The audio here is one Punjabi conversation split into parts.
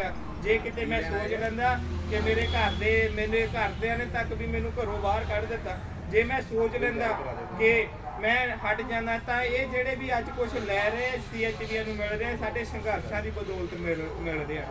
ਸੀਗਾ। ਜੇ ਕਿਤੇ ਮੈਂ ਸੋਚ ਲੈਂਦਾ ਕਿ ਮੇਰੇ ਘਰ ਦੇ ਮੇਰੇ ਘਰਦਿਆਂ ਨੇ ਤੱਕ ਵੀ ਮੈਨੂੰ ਘਰੋਂ ਬਾਹਰ ਕੱਢ ਦਿੱਤਾ। ਜੇ ਮੈਂ ਸੋਚ ਲੈਂਦਾ ਕਿ ਮੈਂ ਹਟ ਜਾਂਦਾ ਤਾਂ ਇਹ ਜਿਹੜੇ ਵੀ ਅੱਜ ਕੁਝ ਲੈ ਰਹੇ ਸੀਐਚਵੀਆਂ ਨੂੰ ਮਿਲ ਰਹੇ, ਸਾਡੇ ਸੰਘਰਸ਼ਾਂ ਦੀ ਬਦੌਲਤ ਮਿਲ ਮਿਲ ਰਿਹਾ।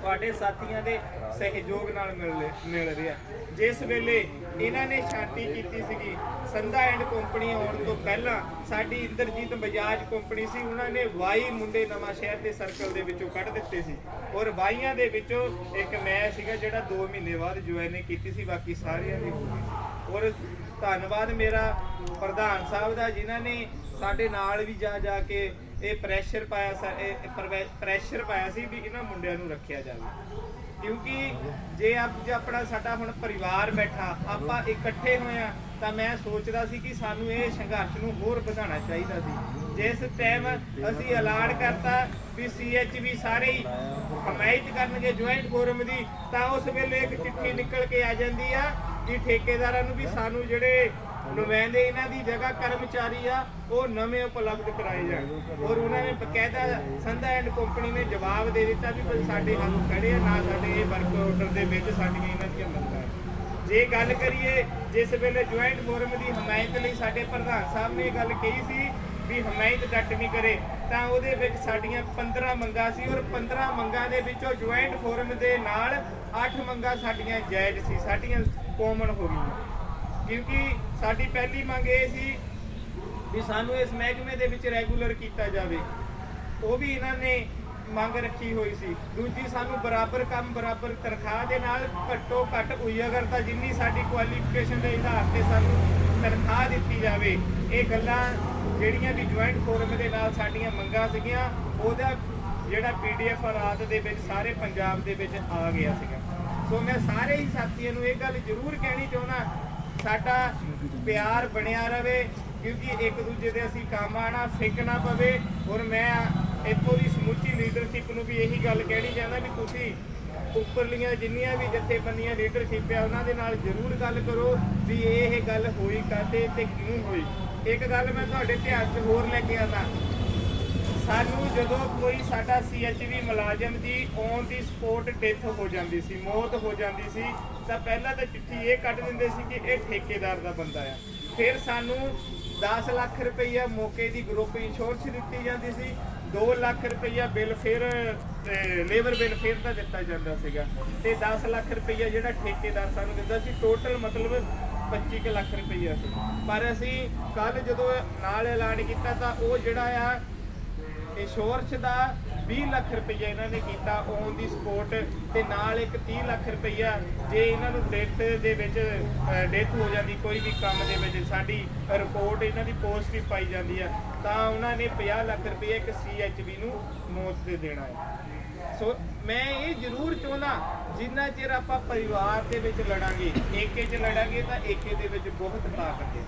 ਤੁਹਾਡੇ ਸਾਥੀਆਂ ਦੇ ਸਹਿਯੋਗ ਨਾਲ ਮਿਲ ਮਿਲ ਰਿਹਾ। ਜਿਸ ਵੇਲੇ ਇਹਨਾਂ ਨੇ ਸ਼ਾਂਤੀ ਕੀਤੀ ਸੀਗੀ, ਸੰਧਾ ਐਂਡ ਕੰਪਨੀ ਆਉਣ ਤੋਂ ਪਹਿਲਾਂ ਸਾਡੀ ਇੰਦਰਜੀਤ ਬਜਾਜ ਕੰਪਨੀ ਸੀ, ਉਹਨਾਂ ਨੇ ਵਾਈ ਮੁੰਡੇ ਨਵਾਂ ਸ਼ਹਿਰ ਦੇ ਸਰਕਲ ਦੇ ਵਿੱਚੋਂ ਕੱਢ ਦਿੱਤੇ ਸੀ। ਔਰ ਵਾਈਆਂ ਦੇ ਵਿੱਚੋਂ ਇੱਕ ਮੈਂ ਸੀਗਾ, ਜਿਹੜਾ 2 ਮਹੀਨੇ ਬਾਅਦ ਜੁਆਇਨਿੰਗ ਕੀਤੀ ਸੀ, ਬਾਕੀ ਸਾਰਿਆਂ ਦੀ ਹੋ ਗਈ। ਔਰ ਧੰਨਵਾਦ ਮੇਰਾ ਪ੍ਰਧਾਨ ਸਾਹਿਬ ਦਾ, ਜਿਨ੍ਹਾਂ ਨੇ ਸਾਡੇ ਨਾਲ ਵੀ ਜਾ ਜਾ ਕੇ ਇਹ ਪ੍ਰੈਸ਼ਰ ਪਾਇਆ ਸਾ- ਇਹ ਪ੍ਰੈਸ਼ਰ ਪਾਇਆ ਸੀ ਵੀ ਇਹਨਾਂ ਮੁੰਡਿਆਂ ਨੂੰ ਰੱਖਿਆ ਜਾਵੇ। ਕਿਉਂਕਿ ਜੇ ਆਪ ਜੇ ਆਪਣਾ ਸਾਡਾ ਹੁਣ ਪਰਿਵਾਰ ਬੈਠਾ, ਆਪਾਂ ਇਕੱਠੇ ਹੋਏ ਆ ਤਾਂ ਮੈਂ ਸੋਚਦਾ ਸੀ ਕਿ ਸਾਨੂੰ ਇਹ ਸੰਘਰਸ਼ ਨੂੰ ਹੋਰ ਵਧਾਉਣਾ ਚਾਹੀਦਾ ਸੀ। ਜਿਸ ਟਾਈਮ ਅਸੀਂ ਐਲਾਨ ਕਰਤਾ ਵੀ ਸੀਐਚਵੀ ਸਾਰੇ ਹੀ ਹਮਾਇਤ ਕਰਨਗੇ ਜੁਆਇੰਟ ਫੋਰਮ ਦੀ, ਤਾਂ ਉਸ ਵੇਲੇ ਇੱਕ ਚਿੱਠੀ ਨਿਕਲ ਕੇ ਆ ਜਾਂਦੀ ਆ ਕਿ ਠੇਕੇਦਾਰਾਂ ਨੂੰ ਵੀ ਸਾਨੂੰ ਜਿਹੜੇ ਨੁਮਾਇੰਦੇ ਇਹਨਾਂ ਦੀ ਜਗ੍ਹਾ ਕਰਮਚਾਰੀ ਆ, ਉਹ ਨਵੇਂ ਉਪਲਬਧ ਕਰਾਏ ਜਾਣ। ਔਰ ਉਹਨਾਂ ਨੇ ਬਕਾਇਦਾ ਸੰਧਾ ਐਂਡ ਕੰਪਨੀ ਨੇ ਜਵਾਬ ਦੇ ਦਿੱਤਾ ਵੀ ਸਾਡੇ ਹੱਥ ਖੜੇ ਆ, ਨਾ ਸਾਡੇ ਇਹ ਵਰਕ ਆਰਡਰ ਦੇ ਵਿੱਚ ਸਾਡੀਆਂ ਇਹਨਾਂ ਦੀਆਂ ਮੰਗਾਂ ਜੇ ਗੱਲ ਕਰੀਏ, ਜਿਸ ਵੇਲੇ ਜੁਆਇੰਟ ਫੋਰਮ ਦੀ ਹਮਾਇਤ ਲਈ ਸਾਡੇ ਪ੍ਰਧਾਨ ਸਾਹਿਬ ਨੇ ਇਹ ਗੱਲ ਕਹੀ ਸੀ ਵੀ ਹਮਾਇਤ ਡੱਟ ਨਹੀਂ ਕਰੇ, ਤਾਂ ਉਹਦੇ ਵਿੱਚ ਸਾਡੀਆਂ 15 ਮੰਗਾਂ ਸੀ ਔਰ 15 ਮੰਗਾਂ ਦੇ ਵਿੱਚੋਂ ਜੁਆਇੰਟ ਫੋਰਮ ਦੇ ਨਾਲ 8 ਮੰਗਾਂ ਸਾਡੀਆਂ ਜਾਇਜ਼ ਸੀ, ਸਾਡੀਆਂ ਕਾਮਨ ਹੋ ਗਈਆਂ। ਕਿਉਂਕਿ ਸਾਡੀ ਪਹਿਲੀ ਮੰਗ ਇਹ ਸੀ ਵੀ ਸਾਨੂੰ ਇਸ ਮਹਿਕਮੇ ਦੇ ਵਿੱਚ ਰੈਗੂਲਰ ਕੀਤਾ ਜਾਵੇ। ਉਹ ਵੀ ਇਹਨਾਂ ਨੇ ਮੰਗ ਰੱਖੀ ਹੋਈ ਸੀ। ਦੂਜੀ, ਸਾਨੂੰ ਬਰਾਬਰ ਕੰਮ, ਬਰਾਬਰ ਤਨਖਾਹ ਦੇ ਨਾਲ ਘੱਟੋ ਘੱਟ ਉਜਾਗਰ ਤਾਂ ਜਿੰਨੀ ਸਾਡੀ ਕੁਆਲੀਫਿਕੇਸ਼ਨ ਦੇ ਆਧਾਰ ਤੇ ਸਾਨੂੰ ਤਨਖਾਹ ਦਿੱਤੀ ਜਾਵੇ, ਇਹ ਗੱਲਾਂ ਜਿਹੜੀਆਂ ਵੀ ਜੁਆਇੰਟ ਫੋਰਮ ਦੇ ਨਾਲ ਸਾਡੀਆਂ ਮੰਗਾਂ ਸੀਗੀਆਂ, ਉਹਦਾ ਜਿਹੜਾ ਪੀਡੀਐਫ ਰਾਤ ਦੇ ਵਿੱਚ ਸਾਰੇ ਪੰਜਾਬ ਦੇ ਵਿੱਚ ਆ ਗਿਆ ਸੀਗਾ। ਸੋ ਮੈਂ ਸਾਰੇ ਹੀ ਸਾਥੀਆਂ ਨੂੰ ਇਹ ਗੱਲ ਜ਼ਰੂਰ ਕਹਿਣੀ ਚਾਹੁੰਦਾ, ਸਾਡਾ ਪਿਆਰ ਬਣਿਆ ਰਵੇ, ਕਿਉਂਕਿ ਇੱਕ ਦੂਜੇ ਦੇ ਅਸੀਂ ਕੰਮ ਆਣਾ ਫੇਕਣਾ ਪਵੇ, ਔਰ ਮੈਂ ਇੱਥੋਂ ਦੀ ਸਮੁੱਚੀ ਲੀਡਰਸ਼ਿਪ ਨੂੰ ਵੀ ਇਹੀ ਗੱਲ ਕਹਿਣੀ ਚਾਹੁੰਦਾ ਵੀ ਤੁਸੀਂ ਉੱਪਰਲੀਆਂ ਜਿੰਨੀਆਂ ਵੀ ਜਥੇਬੰਦੀਆਂ ਲੀਡਰਸ਼ਿਪ ਆ, ਉਹਨਾਂ ਦੇ ਨਾਲ ਜ਼ਰੂਰ ਗੱਲ ਕਰੋ ਵੀ ਇਹ ਗੱਲ ਹੋਈ ਕਾਤੇ ਤੇ ਕਿਉਂ ਹੋਈ। ਇੱਕ ਗੱਲ ਮੈਂ ਤੁਹਾਡੇ ਧਿਆਨ 'ਚ ਹੋਰ ਲੈ ਕੇ ਆਉਂਦਾ। ਸਾਨੂੰ ਜਦੋਂ ਕੋਈ ਸਾਡਾ ਸੀਐਚਵੀ ਮੁਲਾਜ਼ਮ ਦੀ ਔਨ ਦੀ ਸਪੋਰਟ ਡੈਥ ਹੋ ਜਾਂਦੀ ਸੀ, ਮੌਤ ਹੋ ਜਾਂਦੀ ਸੀ, ਤਾਂ ਪਹਿਲਾਂ ਤਾਂ ਚਿੱਠੀ ਇਹ ਕੱਢ ਦਿੰਦੇ ਸੀ ਕਿ ਇਹ ਠੇਕੇਦਾਰ ਦਾ ਬੰਦਾ ਆ। ਫਿਰ ਸਾਨੂੰ 10 ਲੱਖ ਰੁਪਈਆ ਮੌਕੇ ਦੀ ਗਰੁੱਪ ਇੰਸ਼ੋਰੈਂਸ ਦਿੱਤੀ ਜਾਂਦੀ ਸੀ 2 ਲੱਖ ਰੁਪਈਆ ਬਿੱਲ ਫਿਰ ਲੇਬਰ ਬਿੱਲ ਫਿਰ ਦਾ ਦਿੱਤਾ ਜਾਂਦਾ ਸੀਗਾ। ਤੇ 10 ਲੱਖ ਰੁਪਈਆ ਜਿਹੜਾ ਠੇਕੇਦਾਰ ਸਾਨੂੰ ਦਿੰਦਾ ਸੀ ਟੋਟਲ ਮਤਲਬ 25 ਕੁ ਲੱਖ ਰੁਪਈਆ ਸੀ। ਪਰ ਅਸੀਂ ਕੱਲ ਜਦੋਂ ਨਾਲ ਐਲਾਨ ਕੀਤਾ ਤਾਂ ਉਹ ਜਿਹੜਾ ਆ ਇੰਸ਼ੋਰੈਂਸ ਦਾ 20 ਲੱਖ ਰੁਪਈਆ ਇਹਨਾਂ ਨੇ ਕੀਤਾ ਔਨ ਦੀ ਸਪੋਰਟ ਤੇ ਨਾਲ ਇੱਕ 30 ਲੱਖ ਰੁਪਈਆ ਜੇ ਇਹਨਾਂ ਨੂੰ ਡੈਥ ਦੇ ਵਿੱਚ ਡੈਥ ਹੋ ਜਾਂਦੀ, ਕੋਈ ਵੀ ਕੰਮ ਦੇ ਵਿੱਚ, ਸਾਡੀ ਰਿਪੋਰਟ ਇਹਨਾਂ ਦੀ ਪੋਜ਼ਿਟਿਵ ਪਾਈ ਜਾਂਦੀ ਹੈ ਤਾਂ ਉਹਨਾਂ ਨੇ 50 ਲੱਖ ਰੁਪਈਆ ਇੱਕ ਸੀਐਚਬੀ ਨੂੰ ਮੌਤ ਦੇ ਦੇਣਾ ਹੈ। ਸੋ ਮੈਂ ਇਹ ਜ਼ਰੂਰ ਚਾਹੁੰਦਾ, ਜਿੰਨਾ ਚਿਰ ਆਪਾਂ ਪਰਿਵਾਰ ਦੇ ਵਿੱਚ ਲੜਾਂਗੇ, ਏਕੇ 'ਚ ਲੜਾਂਗੇ ਤਾਂ ਏਕੇ ਦੇ ਵਿੱਚ ਬਹੁਤ ਤਾਕਤ ਹੈ।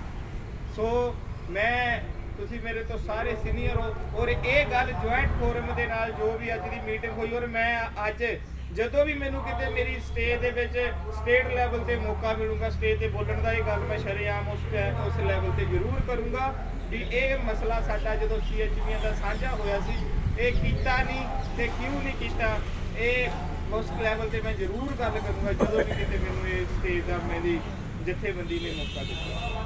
ਸੋ ਮੈਂ ਤੁਸੀਂ ਮੇਰੇ ਤੋਂ ਸਾਰੇ ਸੀਨੀਅਰ ਹੋ ਔਰ ਇਹ ਗੱਲ ਜੁਆਇੰਟ ਫੋਰਮ ਦੇ ਨਾਲ ਜੋ ਵੀ ਅੱਜ ਦੀ ਮੀਟਿੰਗ ਹੋਈ ਔਰ ਮੈਂ ਅੱਜ ਜਦੋਂ ਵੀ ਮੈਨੂੰ ਕਿਤੇ ਮੇਰੀ ਸਟੇਜ ਦੇ ਵਿੱਚ ਸਟੇਟ ਲੈਵਲ ਤੇ ਮੌਕਾ ਮਿਲੂਗਾ ਸਟੇਜ ਤੇ ਬੋਲਣ ਦਾ ਇਹ ਗੱਲ ਮੈਂ ਸ਼ਰੇਆਮ ਉਸ ਟੈ- ਉਸ ਲੈਵਲ ਤੇ ਜ਼ਰੂਰ ਕਰੂੰਗਾ ਵੀ ਇਹ ਮਸਲਾ ਸਾਡਾ ਜਦੋਂ ਸੀਐਚਪੀਆਂ ਦਾ ਸਾਂਝਾ ਹੋਇਆ ਸੀ, ਇਹ ਕੀਤਾ ਨਹੀਂ ਤੇ ਕਿਉਂ ਨਹੀਂ ਕੀਤਾ, ਇਹ ਉਸ ਲੈਵਲ ਤੇ ਮੈਂ ਜ਼ਰੂਰ ਗੱਲ ਕਰੂੰਗਾ ਜਦੋਂ ਵੀ ਕਿਤੇ ਮੈਨੂੰ ਇਹ ਸਟੇਜ ਦਾ, ਮੇਰੀ ਜਥੇਬੰਦੀ ਨੇ ਮੌਕਾ ਦਿੱਤਾ।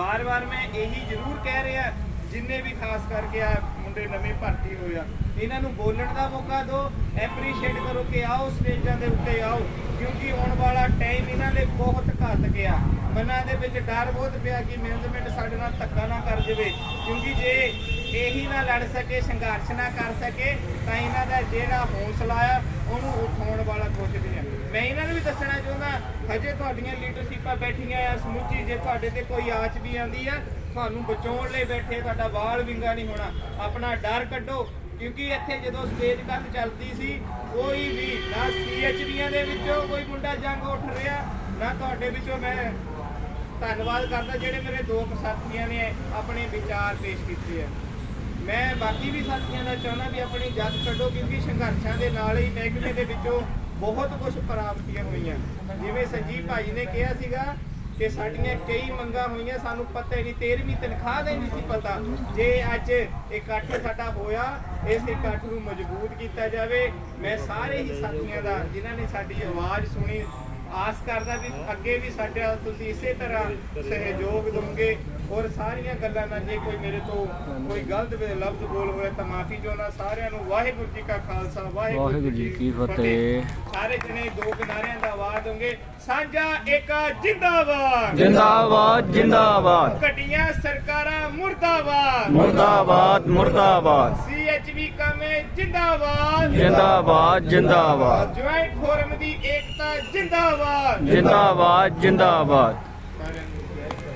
ਬਾਰ-ਬਾਰ ਮੈਂ ਇਹੀ ਜ਼ਰੂਰ ਕਹਿ ਰਿਹਾ, ਜਿੰਨੇ ਵੀ ਖਾਸ ਕਰਕੇ ਆ ਮੁੰਡੇ ਨਵੇਂ ਭਰਤੀ ਹੋਏ ਆ ਇਹਨਾਂ ਨੂੰ ਬੋਲਣ ਦਾ ਮੌਕਾ ਦਿਓ। ਐਪਰੀਸ਼ੀਏਟ ਕਰੋ ਕਿ ਆਓ ਸਟੇਜਾਂ ਦੇ ਉੱਤੇ ਆਓ, ਕਿਉਂਕਿ ਆਉਣ ਵਾਲਾ ਟਾਈਮ ਇਹਨਾਂ ਦੇ ਬਹੁਤ ਘੱਟ ਗਿਆ ਮਨਾਂ ਦੇ ਵਿੱਚ ਡਰ ਬਹੁਤ ਪਿਆ ਕਿ ਮੈਨੇਜਮੈਂਟ ਸਾਡੇ ਨਾਲ ਧੱਕਾ ਨਾ ਕਰ ਜਾਵੇ ਕਿਉਂਕਿ ਜੇ ਇਹੀ ਨਾ ਲੜ ਸਕੇ, ਸੰਘਰਸ਼ ਨਾ ਕਰ ਸਕੇ, ਤਾਂ ਇਹਨਾਂ ਦਾ ਜਿਹੜਾ ਹੌਸਲਾ ਆ, ਉਹਨੂੰ ਉਠਾਉਣ ਵਾਲਾ ਕੁਝ ਨਹੀਂ ਹੈ ਮੈਂ ਇਹਨਾਂ ਨੂੰ ਵੀ ਦੱਸਣਾ ਚਾਹੁੰਦਾ, ਹਜੇ ਤੁਹਾਡੀਆਂ ਲੀਡਰਸ਼ਿਪਾਂ ਬੈਠੀਆਂ ਆ, ਸਮੁੱਚੀ ਜੇ ਤੁਹਾਡੇ ਤੇ ਕੋਈ ਆਚ ਵੀ ਆਂਦੀ ਆ, ਤੁਹਾਨੂੰ ਬਚਾਉਣ ਲਈ ਬੈਠੇ, ਤੁਹਾਡਾ ਵਾਲ ਵਿੰਗਾ ਨਹੀਂ ਹੋਣਾ। ਆਪਣਾ ਡਰ ਕੱਢੋ ਕਿਉਂਕਿ ਇੱਥੇ ਜਦੋਂ ਸਟੇਜ ਕੱਲ ਚੱਲਦੀ ਸੀ, ਕੋਈ ਵੀ, ਨਾ ਸੀਐਚਬੀਆਂ ਦੇ ਵਿੱਚੋਂ ਕੋਈ ਮੁੰਡਾ ਜੰਗ ਉੱਠ ਰਿਹਾ, ਨਾ ਤੁਹਾਡੇ ਵਿੱਚੋਂ ਮੈਂ ਧੰਨਵਾਦ ਕਰਦਾ ਜਿਹੜੇ ਮੇਰੇ ਦੋ ਸਾਥੀਆਂ ਨੇ ਆਪਣੇ ਵਿਚਾਰ ਪੇਸ਼ ਕੀਤੇ ਆ। ਮੈਂ ਬਾਕੀ ਵੀ ਸਾਥੀਆਂ ਦਾ ਚਾਹੁੰਦਾ ਵੀ ਆਪਣੀ ਜੱਜ ਕੱਢੋ ਕਿਉਂਕਿ ਸੰਘਰਸ਼ਾਂ ਦੇ ਨਾਲ ਹੀ ਮਹਿਕਮੇ ਦੇ ਵਿੱਚੋਂ ਬਹੁਤ ਕੁਝ ਪ੍ਰਾਪਤੀਆਂ ਹੋਈਆਂ। ਜਿਵੇਂ ਸੰਜੀਵ ਭਾਈ ਨੇ ਕਿਹਾ ਸੀਗਾ ਕਿ ਸਾਡੀਆਂ ਕਈ ਮੰਗਾਂ ਹੋਈਆਂ, ਸਾਨੂੰ ਪਤਾ ਹੀ ਨਹੀਂ 13ਵੀਂ ਤਨਖਾਹ ਦਾ ਨਹੀਂ ਸੀ ਪਤਾ। ਜੇ ਅੱਜ ਇਕੱਠ ਸਾਡਾ ਹੋਇਆ, ਇਸ ਇਕੱਠ ਨੂੰ ਮਜ਼ਬੂਤ ਕੀਤਾ ਜਾਵੇ, ਮੈਂ ਸਾਰੇ ਹੀ ਸਾਥੀਆਂ ਦਾ, ਜਿਨ੍ਹਾਂ ਨੇ ਸਾਡੀ ਆਵਾਜ਼ ਸੁਣੀ ਆਸ ਕਰਦਾ ਵੀ ਅੱਗੇ ਵੀ ਸਾਡਾ ਤੁਸੀਂ ਇਸੇ ਤਰ੍ਹਾਂ ਸਹਿਯੋਗ ਦੋਗੇ ਔਰ ਸਾਰੀਆਂ ਗੱਲਾਂ ਨਾਲ ਜੇ ਕੋਈ ਮੇਰੇ ਤੋਂ ਕੋਈ ਗਲਤ ਵੇ- ਲਫ਼ਜ਼ ਬੋਲ ਹੋਇਆ ਤਾਂ ਮਾਫੀ ਚਾਹੁੰਦਾ। ਸਾਰਿਆਂ ਨੂੰ ਵਾਹਿਗੁਰੂ ਜੀ ਕਾ ਖਾਲਸਾ ਵਾਹਿਗੁਰੂ ਜੀ ਕੀ ਫਤਿਹ। ਸਾਰੇ ਜਣੇ ਦੋ ਕਿਨਾਰਿਆਂ ਦਾ ਆਵਾਜ਼ ਦੋਗੇ ਸਾਂਝਾ ਏਕਾ ਜਿੰਦਾਬਾਦ। ਜਿੰਦਾਬਾਦ ਜਿੰਦਾਬਾਦ। ਘਟੀਆਂ ਸਰਕਾਰਾਂ ਮੁਰਦਾਬਾਦ। ਮੁਰਦਾਬਾਦ ਮੁਰਦਾਬਾਦ। ਸੀਐਚਵੀ ਕਮੇ ਜਿੰਦਾਬਾਦ। ਜਿੰਦਾਬਾਦ ਜਿੰਦਾਬਾਦ। ਜੁਆਇੰਟ ਫੋਰਮ ਦੀ ਏਕਤਾ ਜਿੰਦਾਬਾਦ। ਜਿੰਦਾਬਾਦ ਜਿੰਦਾਬਾਦ।